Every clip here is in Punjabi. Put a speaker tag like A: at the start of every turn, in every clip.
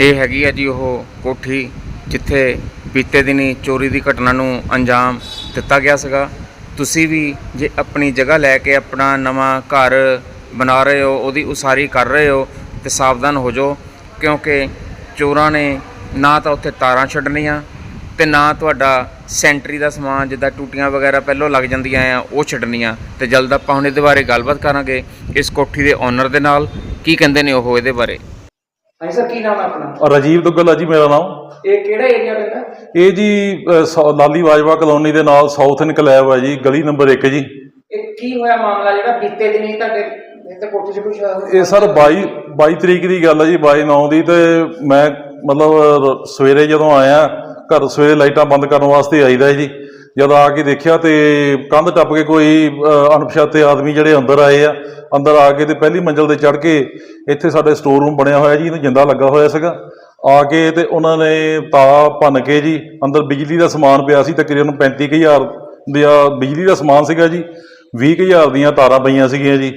A: ਇਹ ਹੈਗੀ ਆ ਜੀ ਉਹ ਕੋਠੀ ਜਿੱਥੇ ਬੀਤੇ ਦਿਨੀ ਚੋਰੀ ਦੀ ਘਟਨਾ ਨੂੰ ਅੰਜਾਮ ਦਿੱਤਾ ਗਿਆ ਸੀਗਾ। ਤੁਸੀਂ ਵੀ ਜੇ ਆਪਣੀ ਜਗ੍ਹਾ ਲੈ ਕੇ ਆਪਣਾ ਨਵਾਂ ਘਰ ਬਣਾ ਰਹੇ ਹੋ, ਉਹਦੀ ਉਸਾਰੀ ਕਰ ਰਹੇ ਹੋ ਤੇ ਸਾਵਧਾਨ ਹੋ ਜਾਓ, ਕਿਉਂਕਿ ਚੋਰਾਂ ਨੇ ਨਾ ਤਾਂ ਉੱਥੇ ਤਾਰਾਂ ਛੱਡਣੀਆਂ ਤੇ ਨਾ ਤੁਹਾਡਾ ਸੈਂਟਰੀ ਦਾ ਸਮਾਨ ਜਿੱਦਾਂ ਟੂਟੀਆਂ ਵਗੈਰਾ ਪਹਿਲਾਂ ਲੱਗ ਜਾਂਦੀਆਂ ਆ, ਉਹ ਛੱਡਣੀਆਂ। ਤੇ ਜਲਦ ਆਪਾਂ ਹੁਣ ਇਹਦੇ ਬਾਰੇ ਗੱਲਬਾਤ ਕਰਾਂਗੇ ਇਸ ਕੋਠੀ ਦੇ ਓਨਰ ਦੇ ਨਾਲ। ਕੀ ਕਹਿੰਦੇ ਨੇ ਉਹ ਇਹਦੇ ਬਾਰੇ?
B: ਹਾਂਜੀ ਸਰ ਕੀ ਨਾਮ ਹੈ ਆਪਣਾ?
C: ਰਾਜੀਵ ਦੁੱਗਲ ਆ ਜੀ ਮੇਰਾ ਨਾਮ।
B: ਇਹ ਕਿਹੜਾ ਏਰੀਆ ਪੈਂਦਾ?
C: ਇਹ ਜੀ ਅ, ਸੌ- ਲਾਲੀ ਬਾਜਵਾ ਕਲੋਨੀ ਦੇ ਨਾਲ ਸਾਊਥ ਇਨਕਲੈਬ ਹੈ ਜੀ ਗਲੀ ਨੰਬਰ 1 ਜੀ।
B: ਇਹ ਕੀ ਹੋਇਆ ਮਾਮਲਾ ਜਿਹੜਾ ਬੀਤੇ ਦਿਨੀ ਤੁਹਾਡੇ ਇੱਥੇ ਕੋਠੀ 'ਚ ਕੁਝ
C: ਇਹ ਸਰ 22 22 ਤਰੀਕ ਦੀ ਗੱਲ ਹੈ ਜੀ 22 9 ਦੀ ਤੇ ਮੈਂ ਮਤਲਬ ਰ- ਸਵੇਰੇ ਜਦੋਂ ਆਇਆ ਘਰ ਸਵੇਰੇ ਲਾਈਟਾਂ ਬੰਦ ਕਰਨ ਵਾਸਤੇ ਆਈਦਾ ਜੀ। ਜਦ ਆ ਕੇ ਦੇਖਿਆ ਤੇ ਕੰਧ ਟੱਪ ਕੇ ਕੋਈ ਅਣਪਛਾਤੇ ਆਦਮੀ ਜਿਹੜੇ ਅੰਦਰ ਆਏ ਆ, ਅੰਦਰ ਆ ਕੇ ਤੇ ਪਹਿਲੀ ਮੰਜ਼ਲ ਤੇ ਚੜ੍ਹ ਕੇ ਇੱਥੇ ਸਾਡੇ ਸਟੋਰ ਰੂਮ ਬਣਿਆ ਹੋਇਆ ਜੀ, ਇਹਨੂੰ ਜਿੰਦਾ ਲੱਗਾ ਹੋਇਆ ਸੀਗਾ। ਆ ਕੇ ਤੇ ਉਹਨਾਂ ਨੇ ਤਾ ਭੰਨ ਕੇ ਜੀ, ਅੰਦਰ ਬਿਜਲੀ ਦਾ ਸਮਾਨ ਪਿਆ ਸੀ, ਤਕਰੀਬਨ 35000 ਦਾ ਬਿਜਲੀ ਦਾ ਸਮਾਨ ਸੀਗਾ ਜੀ 20000 ਦੀਆਂ ਤਾਰਾਂ ਪਈਆਂ ਸੀਗੀਆਂ ਜੀ।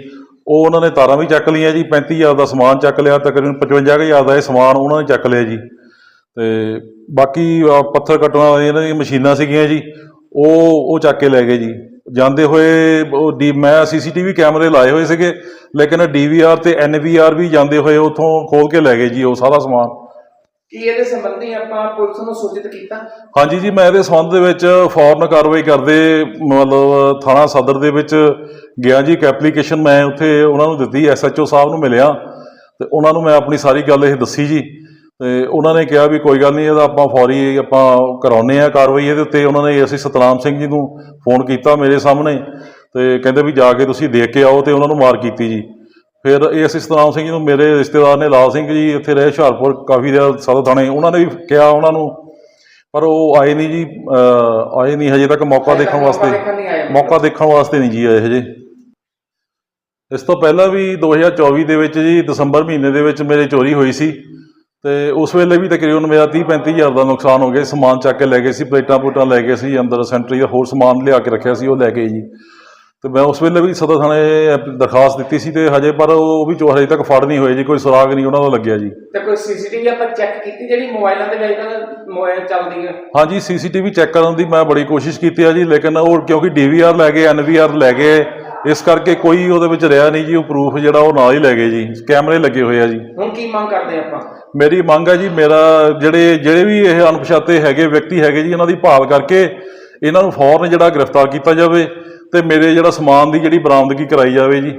C: ਉਹ ਉਹਨਾਂ ਨੇ ਤਾਰਾਂ ਵੀ ਚੱਕ ਲਈਆਂ ਜੀ 35000 ਦਾ ਸਮਾਨ ਚੱਕ ਲਿਆ, ਤਕਰੀਬਨ 55000 ਦਾ ਇਹ ਸਮਾਨ ਉਹਨਾਂ ਨੇ ਚੱਕ ਲਿਆ ਜੀ। ਤੇ ਬਾਕੀ ਪੱਥਰ ਕੱਟਣ ਵਾਲੀਆਂ ਇਹਨਾਂ ਦੀਆਂ ਮਸ਼ੀਨਾਂ ਸੀਗੀਆਂ ਜੀ। ਉਹ ਉਹ ਚੱਕ ਕੇ ਲੈ ਗਏ ਜੀ। ਜਾਂਦੇ ਹੋਏ ਉਹ ਡੀ ਮੈਂ ਸੀਸੀਟੀਵੀ ਕੈਮਰੇ ਲਾਏ ਹੋਏ ਸੀਗੇ ਲੇਕਿਨ ਡੀਵੀਆਰ ਤੇ ਐਨਵੀਆਰ ਵੀ ਜਾਂਦੇ ਹੋਏ ਉੱਥੋਂ ਖੋਲ ਕੇ ਲੈ ਗਏ ਜੀ ਉਹ ਸਾਰਾ ਸਮਾਨ।
B: ਕੀ ਇਹਦੇ ਸੰਬੰਧੀ ਆਪਾਂ ਪੁਲਿਸ ਨੂੰ ਸੂਚਿਤ ਕੀਤਾ?
C: ਹਾਂਜੀ ਜੀ ਮੈਂ ਇਹਦੇ ਸੰਬੰਧ ਦੇ ਵਿੱਚ ਫੌਰਨ ਕਾਰਵਾਈ ਕਰਦੇ ਮਤਲਬ ਥਾਣਾ ਸਦਰ ਦੇ ਵਿੱਚ ਗਿਆ ਜੀ ਇੱਕ ਐਪਲੀਕੇਸ਼ਨ ਮੈਂ ਉੱਥੇ ਉਹਨਾਂ ਨੂੰ ਦਿੱਤੀ ਐਸਐਚਓ ਸਾਹਿਬ ਨੂੰ ਮਿਲਿਆ। ਤੇ ਉਹਨਾਂ ਨੂੰ ਮੈਂ ਆਪਣੀ ਸਾਰੀ ਗੱਲ ਇਹ ਦੱਸੀ ਜੀ। ਤੇ ਉਹਨਾਂ ਨੇ ਕਿਹਾ ਵੀ ਕੋਈ ਗੱਲ ਨਹੀਂ ਇਹਦਾ ਆਪਾਂ ਫੌਰੀ ਆਪਾਂ ਕਰਾਉਨੇ ਆ ਕਾਰਵਾਈ ਇਹਦੇ ਉੱਤੇ। ਉਹਨਾਂ ਨੇ ਅਸੀਂ ਸਤਨਾਮ ਸਿੰਘ ਜੀ ਨੂੰ ਫੋਨ ਕੀਤਾ ਮੇਰੇ ਸਾਹਮਣੇ ਤੇ ਕਹਿੰਦੇ ਵੀ ਜਾ ਕੇ ਤੁਸੀਂ ਦੇਖ ਕੇ ਆਓ ਤੇ ਉਹਨਾਂ ਨੂੰ ਮਾਰ ਕੀਤੀ ਜੀ। ਫਿਰ ਇਹ ਅਸੀਂ ਸਤਨਾਮ ਸਿੰਘ ਜੀ ਨੂੰ ਮੇਰੇ ਰਿਸ਼ਤੇਦਾਰ ਨੇ ਲਾਲ ਸਿੰਘ ਜੀ ਇੱਥੇ ਰਹੇ ਹੁਸ਼ਿਆਰਪੁਰ ਕਾਫੀ ਦੇਰ ਸਦਰ ਥਾਣੇ। ਉਹਨਾਂ ਨੇ ਵੀ ਕਿਹਾ ਉਹਨਾਂ ਨੂੰ ਪਰ ਉਹ ਆਏ ਨਹੀਂ ਜੀ ਆਏ ਨਹੀਂ ਹਜੇ ਤੱਕ ਮੌਕਾ ਦੇਖਣ ਵਾਸਤੇ। ਮੌਕਾ ਦੇਖਣ ਵਾਸਤੇ ਨਹੀਂ ਜੀ ਆਏ ਹਜੇ। ਇਸ ਤੋਂ ਪਹਿਲਾਂ ਵੀ 2024 ਦੇ ਵਿੱਚ ਜੀ ਦਸੰਬਰ ਮਹੀਨੇ ਦੇ ਵਿੱਚ ਮੇਰੇ ਚੋਰੀ ਹੋਈ ਸੀ। ਤੇ ਉਸ ਵੇਲੇ ਵੀ ਤਕਰੀਬਨ ਮੇਰਾ 30 35 ਹਜ਼ਾਰ ਦਾ ਨੁਕਸਾਨ ਹੋ ਗਿਆ ਸਮਾਨ ਚੱਕ ਕੇ ਲੈ ਗਏ ਸੀ ਪਲੇਟਾਂ ਪੂਟਾਂ ਲੈ ਗਏ ਸੀ ਅੰਦਰ ਸੈਂਟਰੀ ਦਾ ਹੋਰ ਸਮਾਨ ਲਿਆ ਕੇ ਰੱਖਿਆ ਸੀ ਉਹ ਲੈ ਗਏ ਜੀ। ਤੇ ਮੈਂ ਉਸ ਵੇਲੇ ਵੀ ਸਦਰ ਥਾਣੇ ਦਰਖਾਸਤ ਦਿੱਤੀ ਸੀ ਤੇ ਹਜੇ ਪਰ ਉਹ ਵੀ ਚੋ ਹਜੇ ਤੱਕ ਫੜ ਨਹੀਂ ਹੋਏ ਜੀ ਕੋਈ ਸੁਰਾਗ ਨਹੀਂ ਉਹਨਾਂ ਦਾ ਲੱਗਿਆ ਜੀ।
B: ਤੇ ਕੋਈ ਸੀਸੀਟੀਵੀ ਆਪਾਂ ਚੈੱਕ ਕੀਤੀ ਜਿਹੜੀ ਮੋਬਾਈਲਾਂ ਦੇ ਵਿੱਚ ਕੱਲ੍ਹ ਮੋਬਾਈਲ ਚੱਲਦੀ ਹੈ
C: ਹਾਂਜੀ ਸੀਸੀਟੀਵੀ ਚੈੱਕ ਕਰਨ ਦੀ ਮੈਂ ਬੜੀ ਕੋਸ਼ਿਸ਼ ਕੀਤੀ ਆ ਜੀ ਲੇਕਿਨ ਉਹ ਕਿਉਂਕਿ ਡੀਵੀਆਰ ਲੈ ਗਏ ਐਨਵੀਆਰ ਲੈ ਗਏ ਇਸ ਕਰਕੇ ਕੋਈ ਉਹਦੇ ਵਿੱਚ ਰਿਹਾ ਨਹੀਂ ਜੀ ਉਹ ਪ੍ਰੂਫ ਜਿਹੜਾ ਉਹ ਨਾਲ ਹੀ ਲੈ ਗਏ ਜੀ ਕੈਮਰੇ ਲੱਗੇ ਹੋਏ ਆ ਜੀ।
B: ਹੁਣ ਕੀ ਮੰਗ ਕਰਦੇ ਆਪਾਂ?
C: ਮੇਰੀ ਮੰਗ ਹੈ ਜੀ ਮੇਰਾ ਜਿਹੜੇ ਜਿਹੜੇ ਵੀ ਇਹ ਅਣਪਛਾਤੇ ਹੈਗੇ ਵਿਅਕਤੀ ਹੈਗੇ ਜੀ ਇਹਨਾਂ ਦੀ ਭਾਲ ਕਰਕੇ ਇਹਨਾਂ ਨੂੰ ਫੌਰਨ ਜਿਹੜਾ ਗ੍ਰਿਫਤਾਰ ਕੀਤਾ ਜਾਵੇ ਤੇ ਮੇਰੇ ਜਿਹੜਾ ਸਮਾਨ ਦੀ ਜਿਹੜੀ ਬਰਾਮਦਗੀ ਕਰਾਈ ਜਾਵੇ ਜੀ।